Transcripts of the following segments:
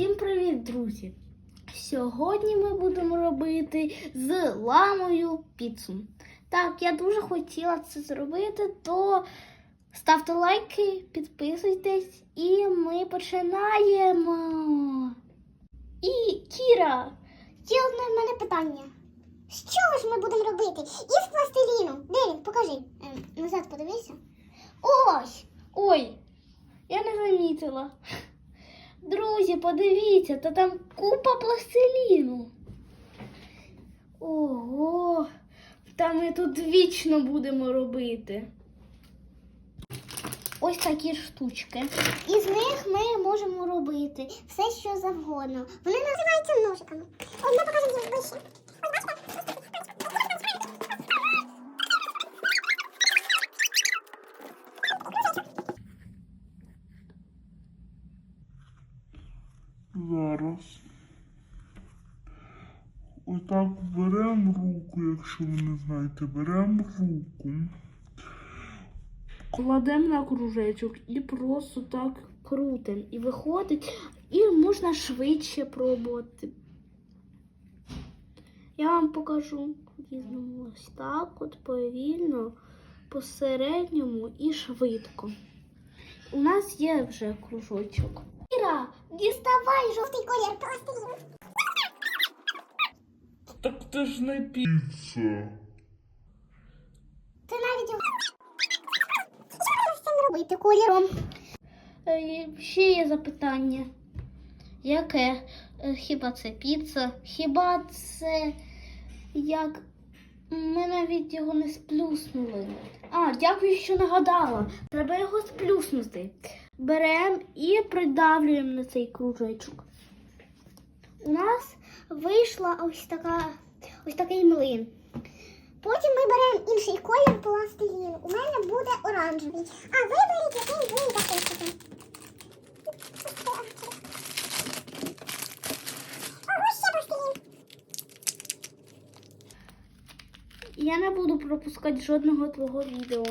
Всім привіт, друзі! Сьогодні ми будемо робити з ламою піцу. Так, я дуже хотіла це зробити, то ставте лайки, підписуйтесь і ми починаємо. І Кіра, Є одне в мене питання. Чого ж ми будемо робити? Із пластиліну. Де? Покажи. Ем, назад подивися. Ось! ой, я не замітила. Друзі, подивіться, та там купа пластиліну. Ого, та ми тут вічно будемо робити. Ось такі штучки. Із них ми можемо робити все, що завгодно. Вони називаються ножиками. Ми покажемо їх ближче. Отак беремо руку, якщо ви не знаєте, беремо руку. Кладемо на кружечок і просто так крутимо. І виходить, і можна швидше пробувати. Я вам покажу. Візьмемо ось так, от повільно, посередньому і швидко. У нас є вже кружочок. Іра, діставай жовтий колір пластиліну. Так це ж не піца. Ти навіть його... З цим робити кольором? Е, Ще є запитання. Яке? Е, Хіба це піца? Хіба це як. Ми навіть його не сплюснули. А, дякую, що нагадала. Треба його сплюснути. Беремо і придавлюємо на цей кружечок. У нас вийшла ось така ось такий млин. Потім ми беремо інший колір пластиліну. У мене буде оранжевий. А виберіть, який ви захочете. Я не буду пропускати жодного твого відео.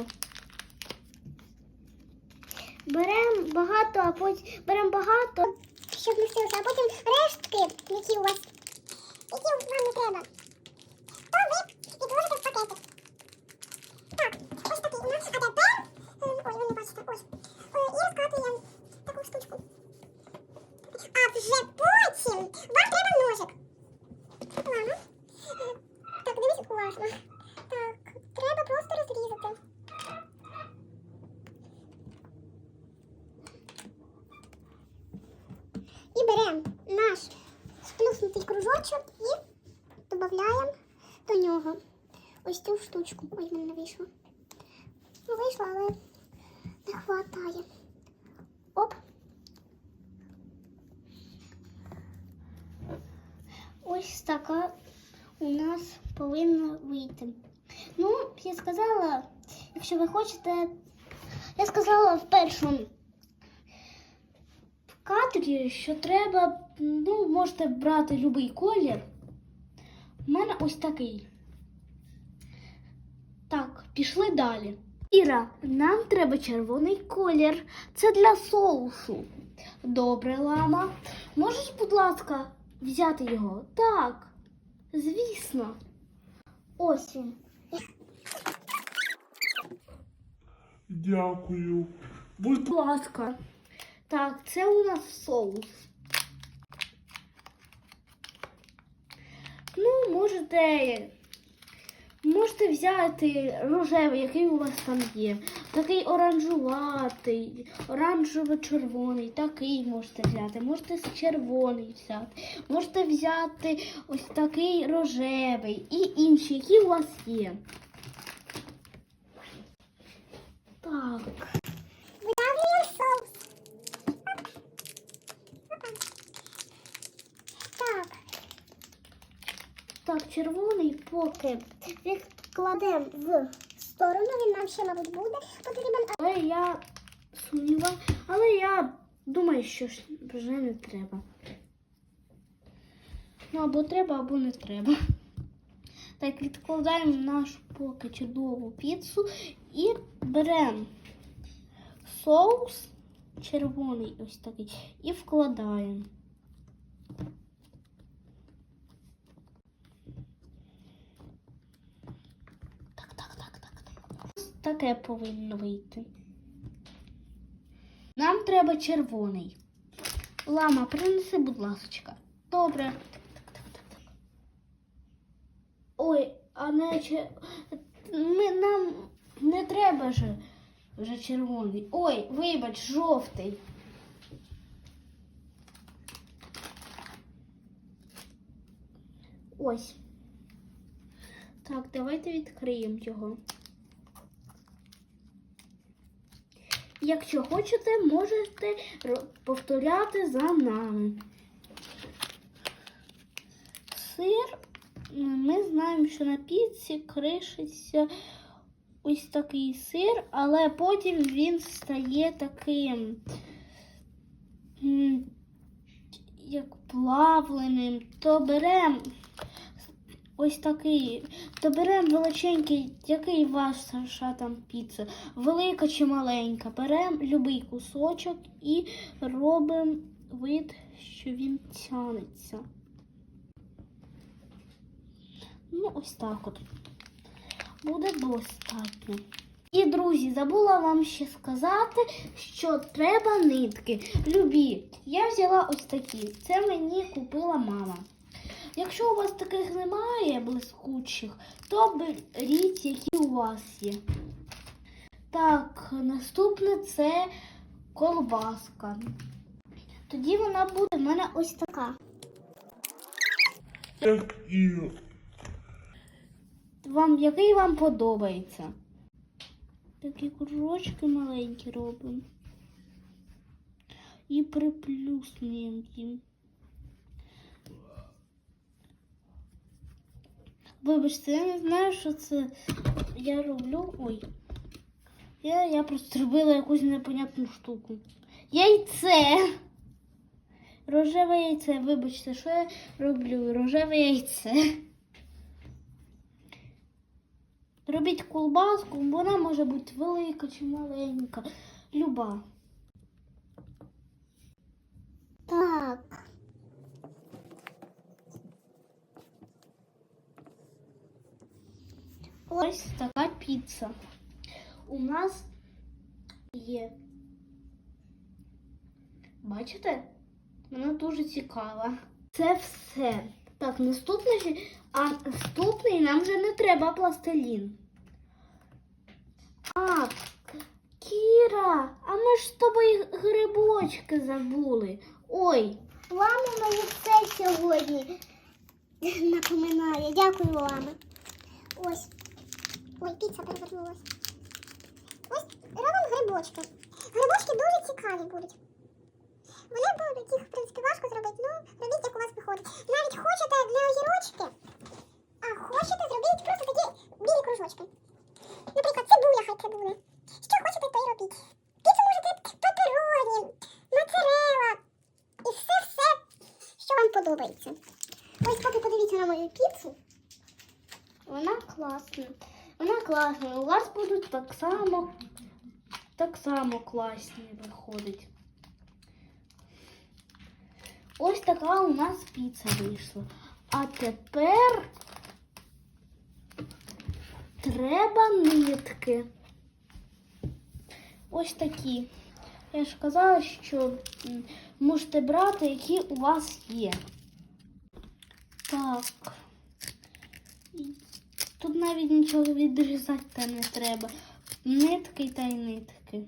Беремо багато, а потім беремо багато, щоб не встигли, а потім рештки, які у вас, які вам не треба, то ви підложите в пакетик. Так, ось такий у нас, а тепер, е, ой, ви не бачите, ось, е, і розкатуємо таку штучку. А вже потім вам треба ножик. Ладно. Е, Так, дивись уважно. Так, треба просто розрізати. І беремо наш сплюснутий кружочок і додаємо до нього ось цю штучку. Ой, в мене не вийшло. Ну, вийшло, але не хватає. Оп. Ось така у нас повинна вийти. Ну, я сказала, якщо ви хочете, я сказала в першому кадрі, що треба, ну, можете брати будь-який колір. У мене ось такий. Так, пішли далі. Іра, нам треба червоний колір. Це для соусу. Добре, лама. Можеш, будь ласка, взяти його? Так, звісно. Ось він. Дякую. Будь ласка. Так, це у нас соус. Ну, можете. Можете взяти рожевий, який у вас там є. Такий оранжуватий, оранжево-червоний, такий можете взяти. Можете червоний взяти. Можете взяти ось такий рожевий і інші, які у вас є. Так. Видавлюємо соус. Так, Так, червоний поки відкладемо в сторону, він нам ще, мабуть, буде потрібен. Але я сумніва, але я думаю, що вже не треба. Ну, або треба, або не треба. Так, відкладаємо нашу поки чудову піцу і беремо соус червоний ось такий і вкладаємо. Так, так, так, так, так. Таке повинно вийти. Нам треба червоний. Лама, принеси, будь ласочка. Добре. Ой, а не. Ми, нам не треба ж вже червоний. Ой, вибач, жовтий. Ось. Так, давайте відкриємо його. Якщо хочете, можете повторяти за нами. Сир, ми знаємо, що на піці кришиться ось такий сир, але потім він стає таким, як плавленим, то беремо ось такий, то беремо величенький, який ваша там піца, велика чи маленька. Беремо любий кусочок і робимо вид, що він тянеться. Ну, ось так от. Буде достатньо. І, друзі, забула вам ще сказати, що треба нитки. Любі. Я взяла ось такі. Це мені купила мама. Якщо у вас таких немає блискучих, то беріть, які у вас є. Так, наступне це колбаска. Тоді вона буде в мене ось така. Як і Вам який вам подобається? Такі кружочки маленькі робимо. І приплюснуємо їм. Вибачте, я не знаю, що це я роблю. Ой. Я, я просто зробила якусь непонятну штуку. Яйце. Рожеве яйце. Вибачте, що я роблю? Рожеве яйце. Робіть колбаску, вона може бути велика чи маленька. Люба. Так. Ось така піца. У нас є. Бачите? Вона дуже цікава. Це все. Так, наступний, а наступний нам вже не треба пластилін. А, Кіра, а ми ж з тобою грибочки забули. Ой, Ламина яйце сьогодні напоминає. Дякую, Лама. Ось. Ой, піца перевернулась. Ось робимо грибочки. Грибочки дуже цікаві будуть. Вони будуть, їх, в принципі, важко зробити, ну, робіть, як у вас виходить. Навіть хочете для огірочки, а хочете зробіть просто такі білі кружочки. Наприклад, цибуля хай це буде. Що хочете, то й робіть. Піцу можете пепероні, моцарелла, і все-все, що вам подобається. Ось поки подивіться на мою піцу. Вона класна. Вона класна. У вас будуть так само, так само класні виходить. Ось така у нас піца вийшла. А тепер треба нитки. Ось такі. Я ж казала, що можете брати, які у вас є. Так. Тут навіть нічого відрізати не треба. Нитки та й нитки.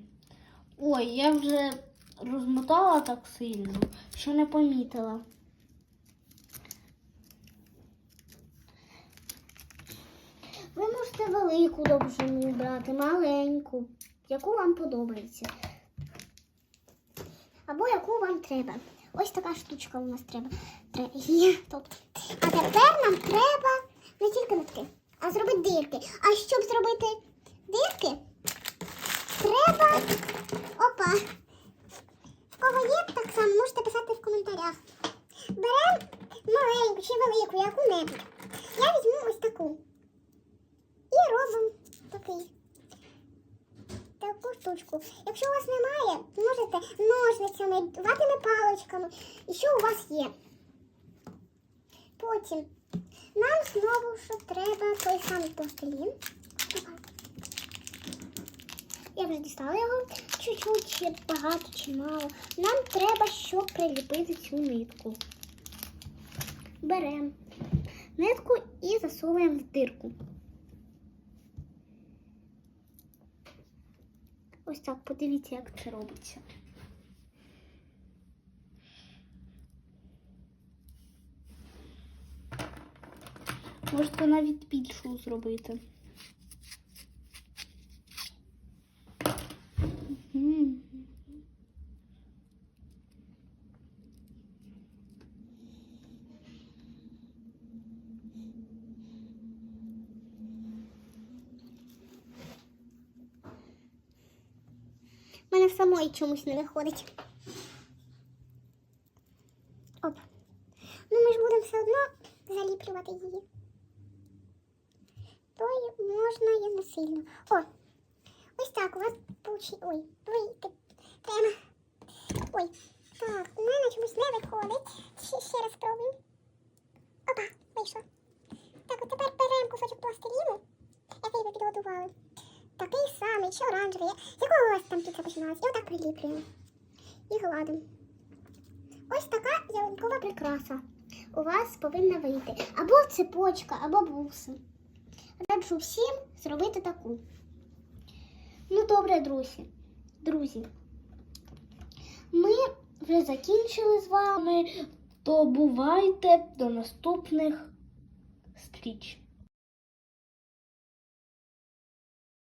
Ой, я вже розмотала так сильно, що не помітила. Ви можете велику довжину брати, маленьку, яку вам подобається. Або яку вам треба. Ось така штучка у нас треба. Тре- Є. А тепер нам треба не тільки нитки, а зробити дирки. А щоб зробити дирки, треба. Опа! Кого є, так само можете писати в коментарях. Беремо маленьку чи велику, яку-небудь. Я візьму ось таку. І робимо такий. Таку штучку. Якщо у вас немає, можете ножницями, ватними паличками. І що у вас є? потім нам знову що треба той самий пластилін. Я вже дістала його чуть-чуть, чи багато, чи мало. Нам треба, щоб приліпити цю нитку. Беремо нитку і засовуємо в дирку. Ось так, подивіться, як це робиться. Можете навіть більшу зробити. Мене самої чомусь не виходить. Оп. Ну ми ж будемо все одно заліплювати її. То й можна і не сильно. О! Ось так у вас получи. Ой, ой, прямо. Ой. Так, у мене чомусь не виходить. Ще, ще раз спробуємо. Опа, вийшло. Так, от тепер беремо кусочок пластиліну, який ви підготували. Такий самий, чи оранжевий. З якого у вас там піца починалась? І отак приліплюємо. І гладимо. Ось така ялинкова прикраса. У вас повинна вийти. Або цепочка, або буси. Раджу всім зробити таку. Ну, добре, друзі. Друзі. Ми вже закінчили з вами. То бувайте до наступних стріч.